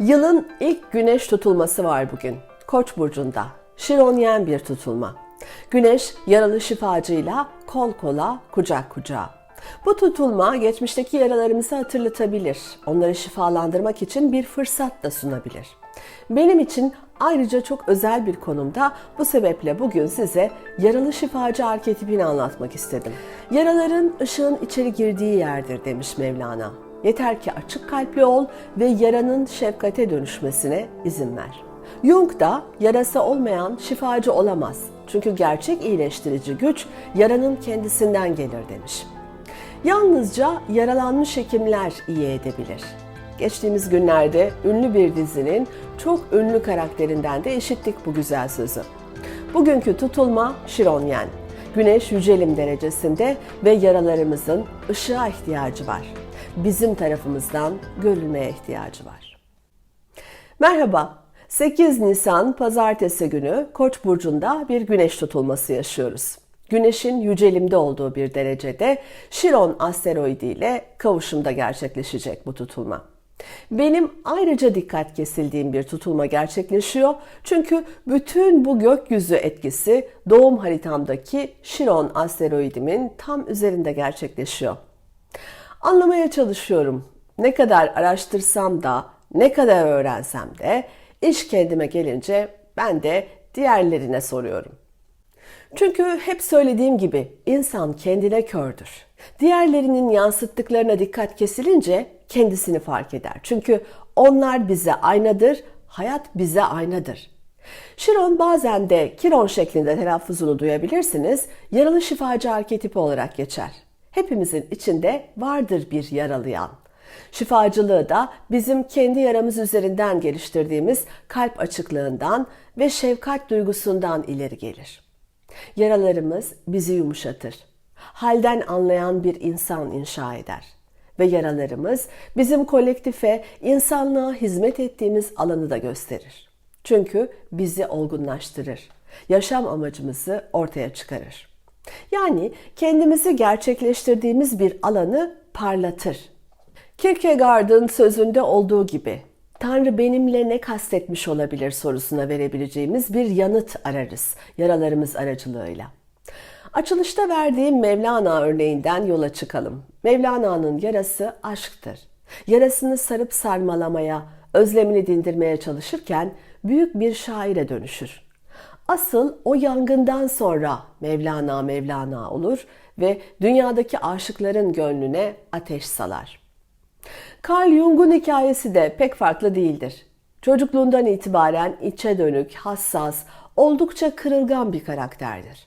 Yılın ilk güneş tutulması var bugün. Koç burcunda. Şironyen bir tutulma. Güneş yaralı şifacıyla kol kola, kucak kucağa. Bu tutulma geçmişteki yaralarımızı hatırlatabilir. Onları şifalandırmak için bir fırsat da sunabilir. Benim için ayrıca çok özel bir konumda bu sebeple bugün size yaralı şifacı arketipini anlatmak istedim. Yaraların ışığın içeri girdiği yerdir demiş Mevlana. Yeter ki açık kalpli ol ve yaranın şefkate dönüşmesine izin ver. Jung da yarası olmayan şifacı olamaz. Çünkü gerçek iyileştirici güç yaranın kendisinden gelir demiş. Yalnızca yaralanmış hekimler iyi edebilir. Geçtiğimiz günlerde ünlü bir dizinin çok ünlü karakterinden de işittik bu güzel sözü. Bugünkü tutulma Şironyen. Güneş yücelim derecesinde ve yaralarımızın ışığa ihtiyacı var. Bizim tarafımızdan görülmeye ihtiyacı var. Merhaba. 8 Nisan pazartesi günü Koç burcunda bir güneş tutulması yaşıyoruz. Güneşin yücelimde olduğu bir derecede Şiron asteroidi ile kavuşumda gerçekleşecek bu tutulma. Benim ayrıca dikkat kesildiğim bir tutulma gerçekleşiyor. Çünkü bütün bu gökyüzü etkisi doğum haritamdaki Şiron asteroidimin tam üzerinde gerçekleşiyor. Anlamaya çalışıyorum. Ne kadar araştırsam da, ne kadar öğrensem de iş kendime gelince ben de diğerlerine soruyorum. Çünkü hep söylediğim gibi insan kendine kördür. Diğerlerinin yansıttıklarına dikkat kesilince kendisini fark eder. Çünkü onlar bize aynadır, hayat bize aynadır. Şiron bazen de Kiron şeklinde telaffuzunu duyabilirsiniz. Yaralı şifacı arketipi olarak geçer. Hepimizin içinde vardır bir yaralayan. Şifacılığı da bizim kendi yaramız üzerinden geliştirdiğimiz kalp açıklığından ve şefkat duygusundan ileri gelir. Yaralarımız bizi yumuşatır. Halden anlayan bir insan inşa eder. Ve yaralarımız bizim kolektife, insanlığa hizmet ettiğimiz alanı da gösterir. Çünkü bizi olgunlaştırır. Yaşam amacımızı ortaya çıkarır. Yani kendimizi gerçekleştirdiğimiz bir alanı parlatır. Kierkegaard'ın sözünde olduğu gibi Tanrı benimle ne kastetmiş olabilir sorusuna verebileceğimiz bir yanıt ararız yaralarımız aracılığıyla. Açılışta verdiğim Mevlana örneğinden yola çıkalım. Mevlana'nın yarası aşktır. Yarasını sarıp sarmalamaya, özlemini dindirmeye çalışırken büyük bir şaire dönüşür. Asıl o yangından sonra Mevlana Mevlana olur ve dünyadaki aşıkların gönlüne ateş salar. Carl Jung'un hikayesi de pek farklı değildir. Çocukluğundan itibaren içe dönük, hassas, oldukça kırılgan bir karakterdir.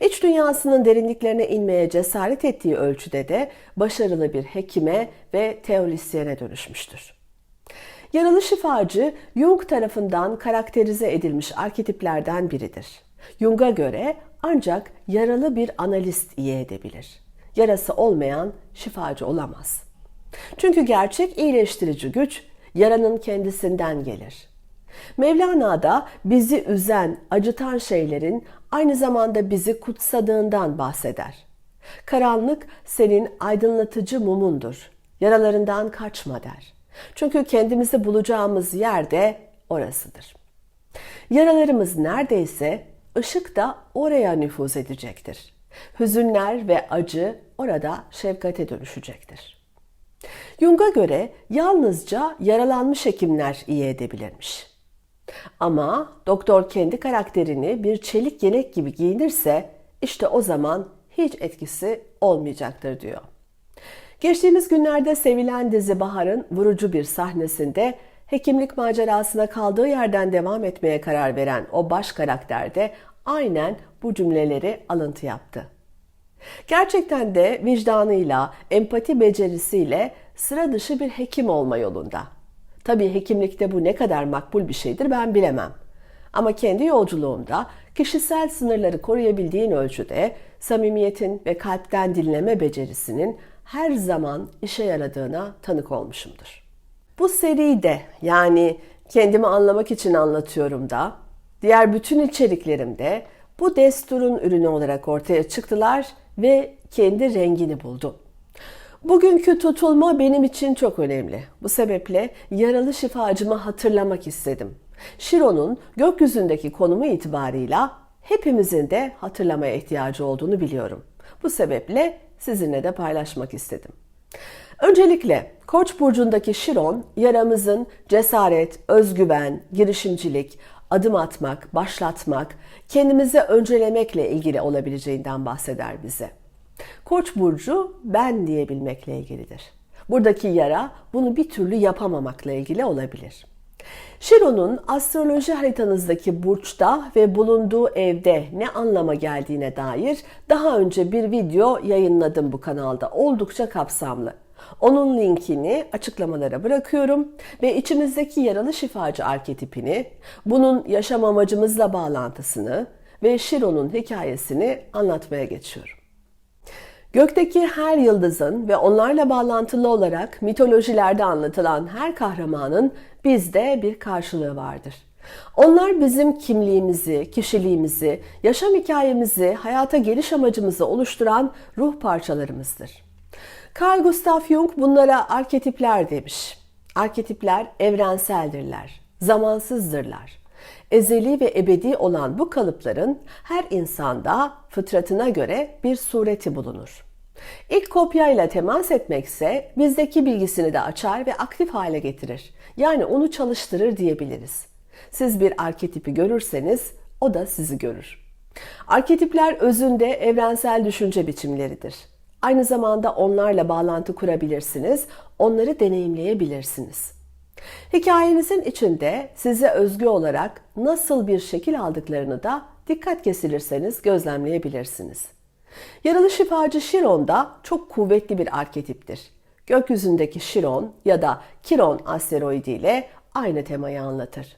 İç dünyasının derinliklerine inmeye cesaret ettiği ölçüde de başarılı bir hekime ve teorisyene dönüşmüştür. Yaralı şifacı Jung tarafından karakterize edilmiş arketiplerden biridir. Jung'a göre ancak yaralı bir analist iyi edebilir. Yarası olmayan şifacı olamaz. Çünkü gerçek iyileştirici güç yaranın kendisinden gelir. Mevlana da bizi üzen, acıtan şeylerin aynı zamanda bizi kutsadığından bahseder. Karanlık senin aydınlatıcı mumundur. Yaralarından kaçma der. Çünkü kendimizi bulacağımız yer de orasıdır. Yaralarımız neredeyse ışık da oraya nüfuz edecektir. Hüzünler ve acı orada şefkate dönüşecektir. Jung'a göre yalnızca yaralanmış hekimler iyi edebilirmiş. Ama doktor kendi karakterini bir çelik yelek gibi giyinirse işte o zaman hiç etkisi olmayacaktır diyor. Geçtiğimiz günlerde sevilen dizi Bahar'ın vurucu bir sahnesinde hekimlik macerasına kaldığı yerden devam etmeye karar veren o baş karakter de aynen bu cümleleri alıntı yaptı. Gerçekten de vicdanıyla, empati becerisiyle sıra dışı bir hekim olma yolunda. Tabii hekimlikte bu ne kadar makbul bir şeydir ben bilemem. Ama kendi yolculuğumda kişisel sınırları koruyabildiğin ölçüde samimiyetin ve kalpten dinleme becerisinin her zaman işe yaradığına tanık olmuşumdur. Bu seride yani kendimi anlamak için anlatıyorum da diğer bütün içeriklerimde bu desturun ürünü olarak ortaya çıktılar ve kendi rengini buldu. Bugünkü tutulma benim için çok önemli. Bu sebeple yaralı şifacımı hatırlamak istedim. Şiro'nun gökyüzündeki konumu itibarıyla hepimizin de hatırlamaya ihtiyacı olduğunu biliyorum. Bu sebeple sizinle de paylaşmak istedim. Öncelikle Koç burcundaki Şiron yaramızın cesaret, özgüven, girişimcilik, adım atmak, başlatmak, kendimizi öncelemekle ilgili olabileceğinden bahseder bize. Koç burcu ben diyebilmekle ilgilidir. Buradaki yara bunu bir türlü yapamamakla ilgili olabilir. Şiron'un astroloji haritanızdaki burçta ve bulunduğu evde ne anlama geldiğine dair daha önce bir video yayınladım bu kanalda. Oldukça kapsamlı. Onun linkini açıklamalara bırakıyorum ve içimizdeki yaralı şifacı arketipini, bunun yaşam amacımızla bağlantısını ve Şiron'un hikayesini anlatmaya geçiyorum. Gökteki her yıldızın ve onlarla bağlantılı olarak mitolojilerde anlatılan her kahramanın bizde bir karşılığı vardır. Onlar bizim kimliğimizi, kişiliğimizi, yaşam hikayemizi, hayata geliş amacımızı oluşturan ruh parçalarımızdır. Carl Gustav Jung bunlara arketipler demiş. Arketipler evrenseldirler, zamansızdırlar. Ezeli ve ebedi olan bu kalıpların her insanda fıtratına göre bir sureti bulunur. İlk kopyayla temas etmekse bizdeki bilgisini de açar ve aktif hale getirir. Yani onu çalıştırır diyebiliriz. Siz bir arketipi görürseniz o da sizi görür. Arketipler özünde evrensel düşünce biçimleridir. Aynı zamanda onlarla bağlantı kurabilirsiniz, onları deneyimleyebilirsiniz. Hikayenizin içinde size özgü olarak nasıl bir şekil aldıklarını da dikkat kesilirseniz gözlemleyebilirsiniz. Yaralı şifacı Şiron da çok kuvvetli bir arketiptir. Gökyüzündeki Şiron ya da Kiron asteroidi ile aynı temayı anlatır.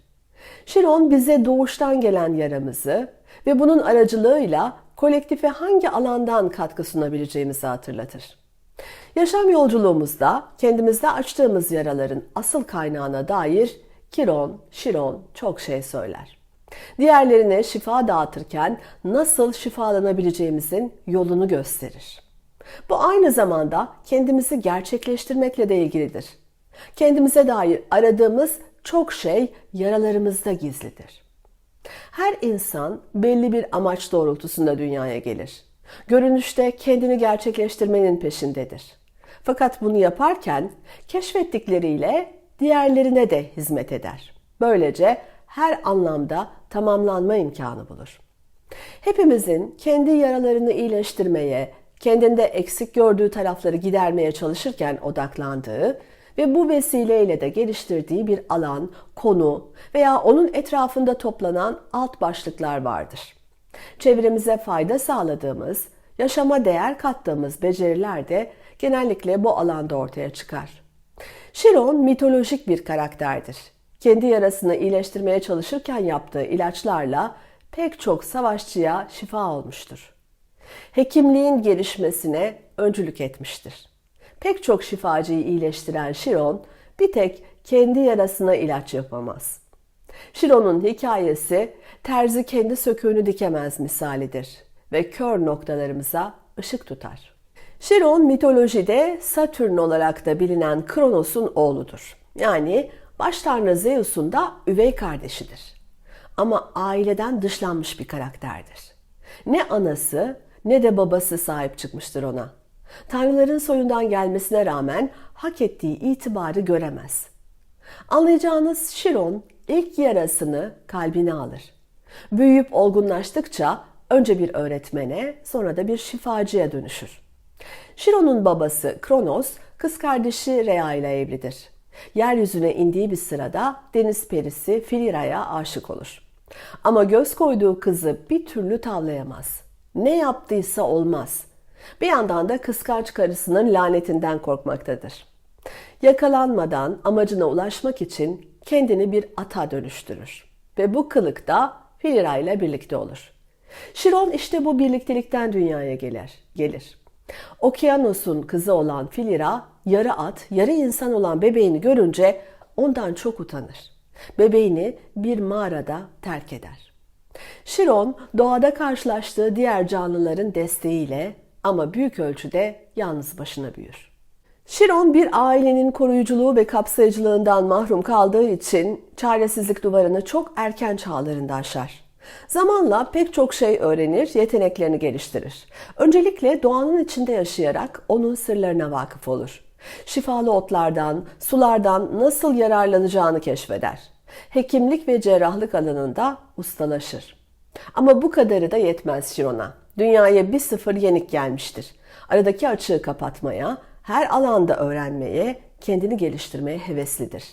Şiron bize doğuştan gelen yaramızı ve bunun aracılığıyla kolektife hangi alandan katkı sunabileceğimizi hatırlatır. Yaşam yolculuğumuzda kendimizde açtığımız yaraların asıl kaynağına dair Kiron, Şiron çok şey söyler. Diğerlerine şifa dağıtırken nasıl şifalanabileceğimizin yolunu gösterir. Bu aynı zamanda kendimizi gerçekleştirmekle de ilgilidir. Kendimize dair aradığımız çok şey yaralarımızda gizlidir. Her insan belli bir amaç doğrultusunda dünyaya gelir. Görünüşte kendini gerçekleştirmenin peşindedir. Fakat bunu yaparken keşfettikleriyle diğerlerine de hizmet eder. Böylece her anlamda tamamlanma imkanı bulur. Hepimizin kendi yaralarını iyileştirmeye, kendinde eksik gördüğü tarafları gidermeye çalışırken odaklandığı ve bu vesileyle de geliştirdiği bir alan, konu veya onun etrafında toplanan alt başlıklar vardır. Çevremize fayda sağladığımız, yaşama değer kattığımız beceriler de genellikle bu alanda ortaya çıkar. Chiron mitolojik bir karakterdir. Kendi yarasını iyileştirmeye çalışırken yaptığı ilaçlarla pek çok savaşçıya şifa olmuştur. Hekimliğin gelişmesine öncülük etmiştir. Pek çok şifacıyı iyileştiren Chiron bir tek kendi yarasına ilaç yapamaz. Chiron'un hikayesi terzi kendi söküğünü dikemez misalidir ve kör noktalarımıza ışık tutar. Chiron mitolojide Satürn olarak da bilinen Kronos'un oğludur. Yani baş tanrı Zeus'un da üvey kardeşidir. Ama aileden dışlanmış bir karakterdir. Ne anası ne de babası sahip çıkmıştır ona. Tanrıların soyundan gelmesine rağmen hak ettiği itibarı göremez. Anlayacağınız Chiron ilk yarasını kalbine alır. Büyüyüp olgunlaştıkça önce bir öğretmene sonra da bir şifacıya dönüşür. Chiron'un babası Kronos kız kardeşi Rhea ile evlidir. Yeryüzüne indiği bir sırada deniz perisi Filira'ya aşık olur. Ama göz koyduğu kızı bir türlü tavlayamaz. Ne yaptıysa olmaz. Bir yandan da kıskanç karısının lanetinden korkmaktadır. Yakalanmadan amacına ulaşmak için kendini bir ata dönüştürür. Ve bu kılıkta Filira ile birlikte olur. Şiron işte bu birliktelikten dünyaya gelir. gelir. Okyanos'un kızı olan Filira, yarı at, yarı insan olan bebeğini görünce ondan çok utanır. Bebeğini bir mağarada terk eder. Şiron doğada karşılaştığı diğer canlıların desteğiyle ama büyük ölçüde yalnız başına büyür. Şiron bir ailenin koruyuculuğu ve kapsayıcılığından mahrum kaldığı için çaresizlik duvarını çok erken çağlarında aşar. Zamanla pek çok şey öğrenir, yeteneklerini geliştirir. Öncelikle doğanın içinde yaşayarak onun sırlarına vakıf olur. Şifalı otlardan, sulardan nasıl yararlanacağını keşfeder. Hekimlik ve cerrahlık alanında ustalaşır. Ama bu kadarı da yetmez Şiron'a. Dünyaya bir sıfır yenik gelmiştir. Aradaki açığı kapatmaya, her alanda öğrenmeye, kendini geliştirmeye heveslidir.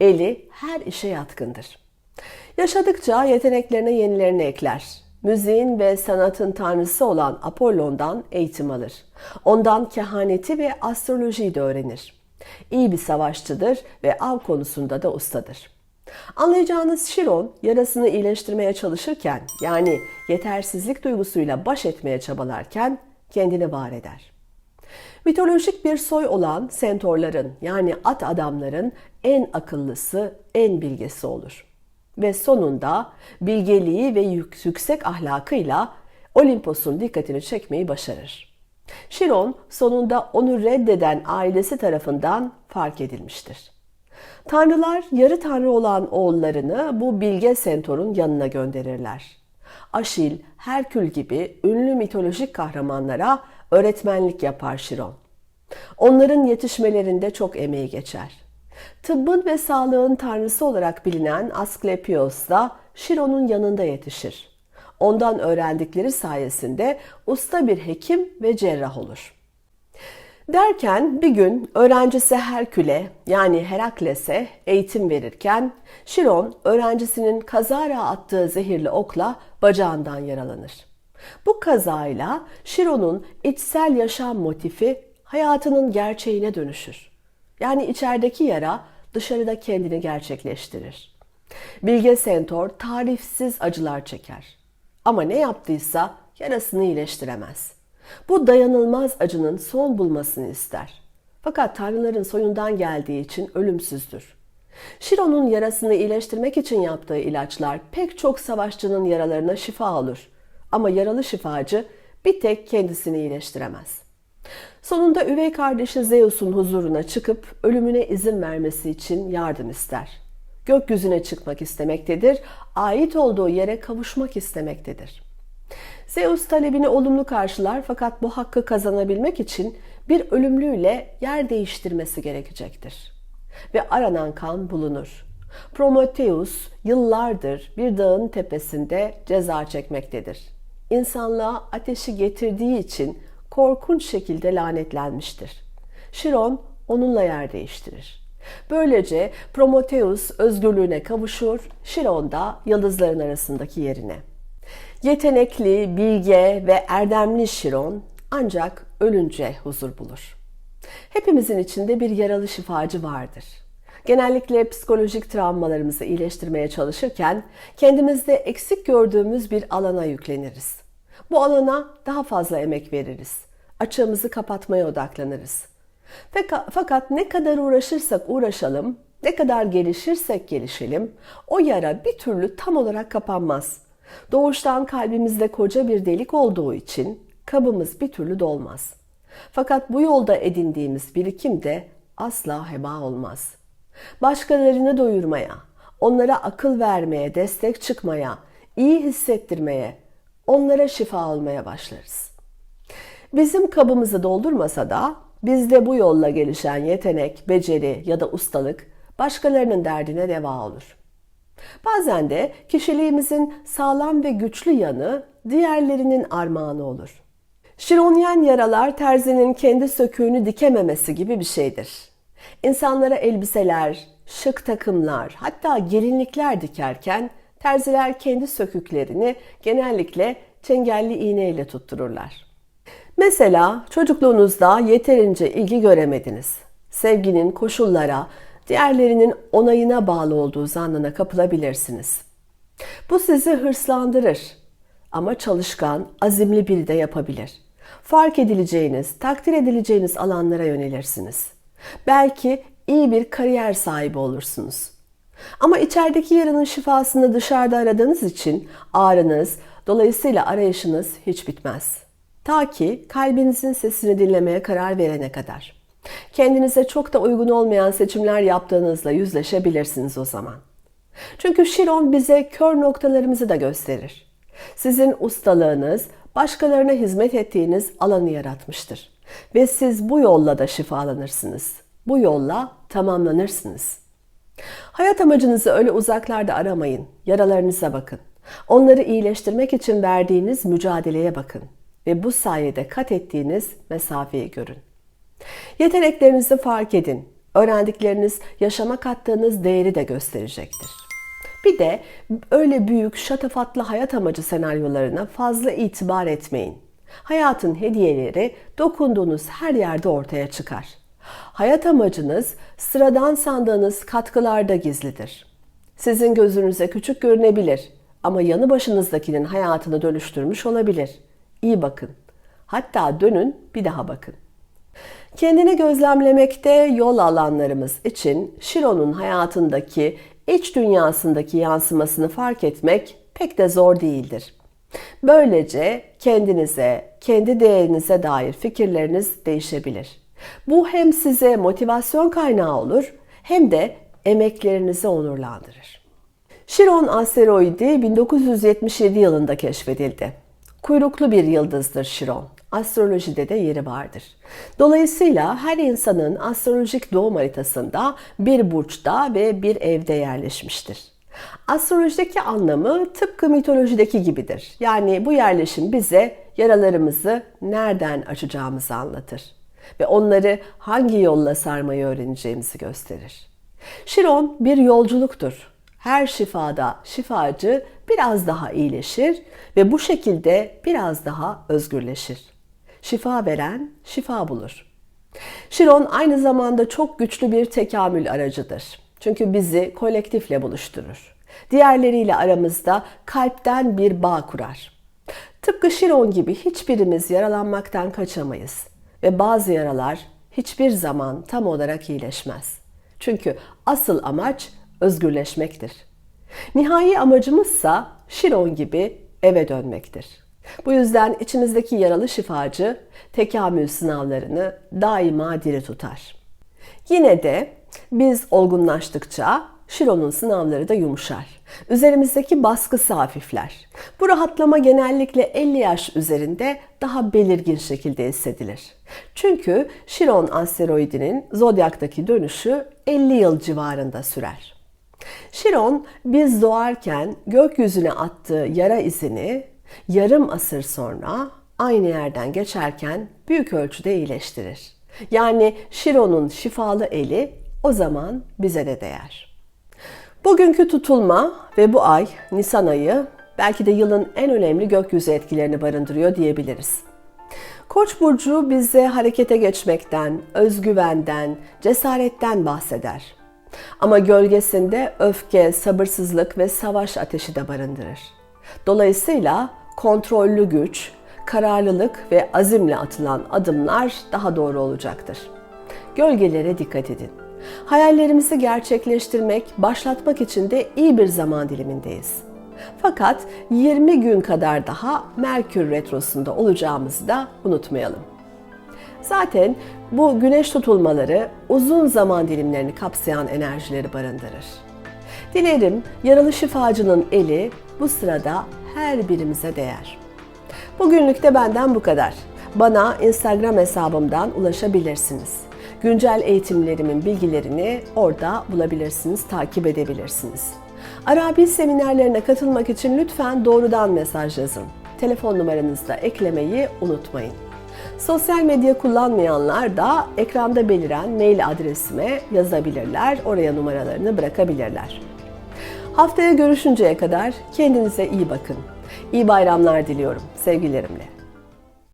Eli her işe yatkındır. Yaşadıkça yeteneklerine yenilerini ekler. Müziğin ve sanatın tanrısı olan Apollon'dan eğitim alır. Ondan kehaneti ve astrolojiyi de öğrenir. İyi bir savaşçıdır ve av konusunda da ustadır. Anlayacağınız Şiron yarasını iyileştirmeye çalışırken yani yetersizlik duygusuyla baş etmeye çabalarken kendini var eder. Mitolojik bir soy olan sentorların yani at adamların en akıllısı, en bilgesi olur. Ve sonunda bilgeliği ve yüksek ahlakıyla Olimpos'un dikkatini çekmeyi başarır. Şiron sonunda onu reddeden ailesi tarafından fark edilmiştir. Tanrılar yarı tanrı olan oğullarını bu bilge sentorun yanına gönderirler. Aşil, Herkül gibi ünlü mitolojik kahramanlara öğretmenlik yapar Şiron. Onların yetişmelerinde çok emeği geçer. Tıbbın ve sağlığın tanrısı olarak bilinen Asklepios da Şiron'un yanında yetişir. Ondan öğrendikleri sayesinde usta bir hekim ve cerrah olur. Derken bir gün öğrencisi Herkül'e yani Herakles'e eğitim verirken Şiron öğrencisinin kazara attığı zehirli okla bacağından yaralanır. Bu kazayla Şiron'un içsel yaşam motifi hayatının gerçeğine dönüşür. Yani içerideki yara dışarıda kendini gerçekleştirir. Bilge Sentor tarifsiz acılar çeker. Ama ne yaptıysa yarasını iyileştiremez. Bu dayanılmaz acının son bulmasını ister. Fakat tanrıların soyundan geldiği için ölümsüzdür. Şiron'un yarasını iyileştirmek için yaptığı ilaçlar pek çok savaşçının yaralarına şifa olur. Ama yaralı şifacı bir tek kendisini iyileştiremez. Sonunda üvey kardeşi Zeus'un huzuruna çıkıp ölümüne izin vermesi için yardım ister. Gökyüzüne çıkmak istemektedir, ait olduğu yere kavuşmak istemektedir. Zeus talebini olumlu karşılar fakat bu hakkı kazanabilmek için bir ölümlüyle yer değiştirmesi gerekecektir. Ve aranan kan bulunur. Prometheus yıllardır bir dağın tepesinde ceza çekmektedir. İnsanlığa ateşi getirdiği için korkunç şekilde lanetlenmiştir. Şiron onunla yer değiştirir. Böylece Prometheus özgürlüğüne kavuşur, Şiron da yıldızların arasındaki yerine. Yetenekli, bilge ve erdemli Şiron ancak ölünce huzur bulur. Hepimizin içinde bir yaralı şifacı vardır. Genellikle psikolojik travmalarımızı iyileştirmeye çalışırken kendimizde eksik gördüğümüz bir alana yükleniriz. Bu alana daha fazla emek veririz. Açığımızı kapatmaya odaklanırız. Fakat ne kadar uğraşırsak uğraşalım, ne kadar gelişirsek gelişelim, o yara bir türlü tam olarak kapanmaz. Doğuştan kalbimizde koca bir delik olduğu için kabımız bir türlü dolmaz. Fakat bu yolda edindiğimiz birikim de asla heba olmaz. Başkalarını doyurmaya, onlara akıl vermeye, destek çıkmaya, iyi hissettirmeye, onlara şifa olmaya başlarız. Bizim kabımızı doldurmasa da bizde bu yolla gelişen yetenek, beceri ya da ustalık başkalarının derdine deva olur. Bazen de kişiliğimizin sağlam ve güçlü yanı diğerlerinin armağanı olur. Şironyen yaralar terzinin kendi söküğünü dikememesi gibi bir şeydir. İnsanlara elbiseler, şık takımlar, hatta gelinlikler dikerken terziler kendi söküklerini genellikle çengelli iğneyle tuttururlar. Mesela çocukluğunuzda yeterince ilgi göremediniz. Sevginin koşullara, diğerlerinin onayına bağlı olduğu zannına kapılabilirsiniz. Bu sizi hırslandırır ama çalışkan, azimli biri de yapabilir. Fark edileceğiniz, takdir edileceğiniz alanlara yönelirsiniz. Belki iyi bir kariyer sahibi olursunuz. Ama içerideki yaranın şifasını dışarıda aradığınız için ağrınız, dolayısıyla arayışınız hiç bitmez. Ta ki kalbinizin sesini dinlemeye karar verene kadar. Kendinize çok da uygun olmayan seçimler yaptığınızla yüzleşebilirsiniz o zaman. Çünkü Şiron bize kör noktalarımızı da gösterir. Sizin ustalığınız başkalarına hizmet ettiğiniz alanı yaratmıştır. Ve siz bu yolla da şifalanırsınız. Bu yolla tamamlanırsınız. Hayat amacınızı öyle uzaklarda aramayın. Yaralarınıza bakın. Onları iyileştirmek için verdiğiniz mücadeleye bakın ve bu sayede kat ettiğiniz mesafeyi görün. Yeteneklerinizi fark edin. Öğrendikleriniz yaşama kattığınız değeri de gösterecektir. Bir de öyle büyük şatafatlı hayat amacı senaryolarına fazla itibar etmeyin. Hayatın hediyeleri dokunduğunuz her yerde ortaya çıkar. Hayat amacınız sıradan sandığınız katkılarda gizlidir. Sizin gözünüze küçük görünebilir ama yanı başınızdakinin hayatını dönüştürmüş olabilir. İyi bakın. Hatta dönün bir daha bakın. Kendini gözlemlemekte yol alanlarımız için Şiro'nun hayatındaki iç dünyasındaki yansımasını fark etmek pek de zor değildir. Böylece kendinize, kendi değerinize dair fikirleriniz değişebilir. Bu hem size motivasyon kaynağı olur hem de emeklerinizi onurlandırır. Chiron asteroidi 1977 yılında keşfedildi. Kuyruklu bir yıldızdır Chiron. Astrolojide de yeri vardır. Dolayısıyla her insanın astrolojik doğum haritasında bir burçta ve bir evde yerleşmiştir. Astrolojideki anlamı tıpkı mitolojideki gibidir. Yani bu yerleşim bize yaralarımızı nereden açacağımızı anlatır ve onları hangi yolla sarmayı öğreneceğimizi gösterir. Şiron bir yolculuktur. Her şifada şifacı biraz daha iyileşir ve bu şekilde biraz daha özgürleşir. Şifa veren şifa bulur. Şiron aynı zamanda çok güçlü bir tekamül aracıdır. Çünkü bizi kolektifle buluşturur. Diğerleriyle aramızda kalpten bir bağ kurar. Tıpkı Şiron gibi hiçbirimiz yaralanmaktan kaçamayız ve bazı yaralar hiçbir zaman tam olarak iyileşmez. Çünkü asıl amaç özgürleşmektir. Nihai amacımızsa Şiron gibi eve dönmektir. Bu yüzden içimizdeki yaralı şifacı tekamül sınavlarını daima diri tutar. Yine de biz olgunlaştıkça Şiron'un sınavları da yumuşar. Üzerimizdeki baskısı hafifler. Bu rahatlama genellikle 50 yaş üzerinde daha belirgin şekilde hissedilir. Çünkü Şiron asteroidinin zodyaktaki dönüşü 50 yıl civarında sürer. Şiron biz doğarken gökyüzüne attığı yara izini yarım asır sonra aynı yerden geçerken büyük ölçüde iyileştirir. Yani Şiron'un şifalı eli o zaman bize de değer. Bugünkü tutulma ve bu ay Nisan ayı belki de yılın en önemli gökyüzü etkilerini barındırıyor diyebiliriz. Koç burcu bize harekete geçmekten, özgüvenden, cesaretten bahseder. Ama gölgesinde öfke, sabırsızlık ve savaş ateşi de barındırır. Dolayısıyla kontrollü güç, kararlılık ve azimle atılan adımlar daha doğru olacaktır. Gölgelere dikkat edin. Hayallerimizi gerçekleştirmek, başlatmak için de iyi bir zaman dilimindeyiz. Fakat 20 gün kadar daha Merkür retrosunda olacağımızı da unutmayalım. Zaten bu güneş tutulmaları uzun zaman dilimlerini kapsayan enerjileri barındırır. Dilerim yaralı şifacının eli bu sırada her birimize değer. Bugünlük de benden bu kadar. Bana Instagram hesabımdan ulaşabilirsiniz. Güncel eğitimlerimin bilgilerini orada bulabilirsiniz, takip edebilirsiniz. Arabi seminerlerine katılmak için lütfen doğrudan mesaj yazın. Telefon numaranızı da eklemeyi unutmayın. Sosyal medya kullanmayanlar da ekranda beliren mail adresime yazabilirler. Oraya numaralarını bırakabilirler. Haftaya görüşünceye kadar kendinize iyi bakın. İyi bayramlar diliyorum sevgilerimle.